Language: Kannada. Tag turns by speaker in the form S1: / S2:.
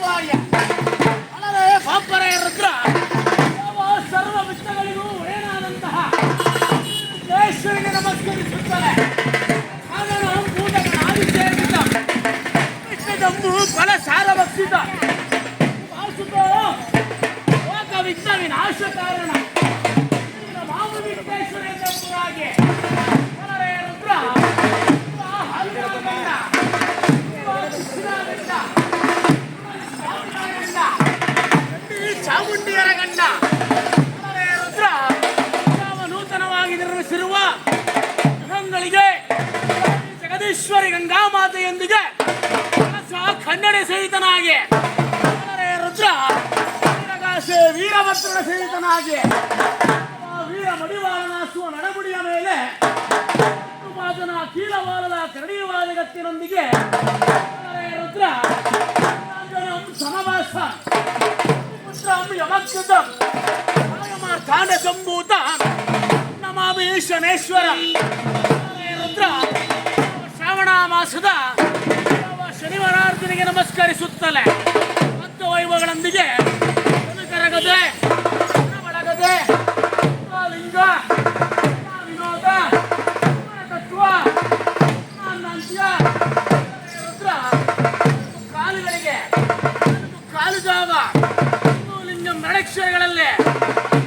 S1: ಶಿವಾಯ. ಅಲ್ಲದೆ ಪಾಪರಾಯ ರುದ್ರ. ಸರ್ವ ಏನಾದಂತಹ ಮಹೇಶ್ವರಿಗೆ ನಮಸ್ಕರಿಸುತ್ತಾರೆ ಅದನ್ನು ಭೂತಗಳ ಆದಿತ್ಯದಿಂದ ಕೃಷ್ಣದಂಬು ಫಲ ಸಾರ ಭಕ್ಷಿತ ವಾಸುತ್ತೋ ಲೋಕ ವಿಘ್ನ ವಿನಾಶ ಕಾರಣ. ಮಾವು ವಿಘ್ನೇಶ್ವರ ಎಂಬುದಾಗಿ ಗಂಡ ರುದ್ರ. ಯಾವ ನೂತನವಾಗಿ ನಿರ್ಮಿಸಿರುವ ಗೃಹಗಳಿಗೆ ಜಗದೀಶ್ವರಿ ಗಂಗಾ ಮಾತೆಯೊಂದಿಗೆ ಖಂಡನೆ ಸಹಿತನಾಗಿ. ರುದ್ರ. ವೀರಭದ್ರನ ಸಹಿತನಾಗಿ. ವೀರ ಮಡಿವಾಳನಾಸುವ ನಡಗುಡಿಯ ಮೇಲೆ ಮಾತನ ಕೀಲವಾಲದ ಕರಡಿವಾದ ಗತ್ತಿನೊಂದಿಗೆ ರುದ್ರ. ಸಮವಾಸ ಯಮಕೃತಂ ಕಾಂಡ ಸಂಭೂತ. ನಮಾಮಿ ಶನೇಶ್ವರ ರುದ್ರ. ಶ್ರಾವಣ ಮಾಸದ ಯಾವ ಶನಿವಾರಾರ್ಜನೆಗೆ ನಮಸ್ಕರಿಸುತ್ತಲೇ? ಮತ್ತು ವೈಭವಗಳೊಂದಿಗೆ ಕರಗದೆ ಬಳಗದೆ ಲಿಂಗ ವಿನೋದ ತತ್ವ ನಂತ್ಯ ಕಾಲುಗಳಿಗೆ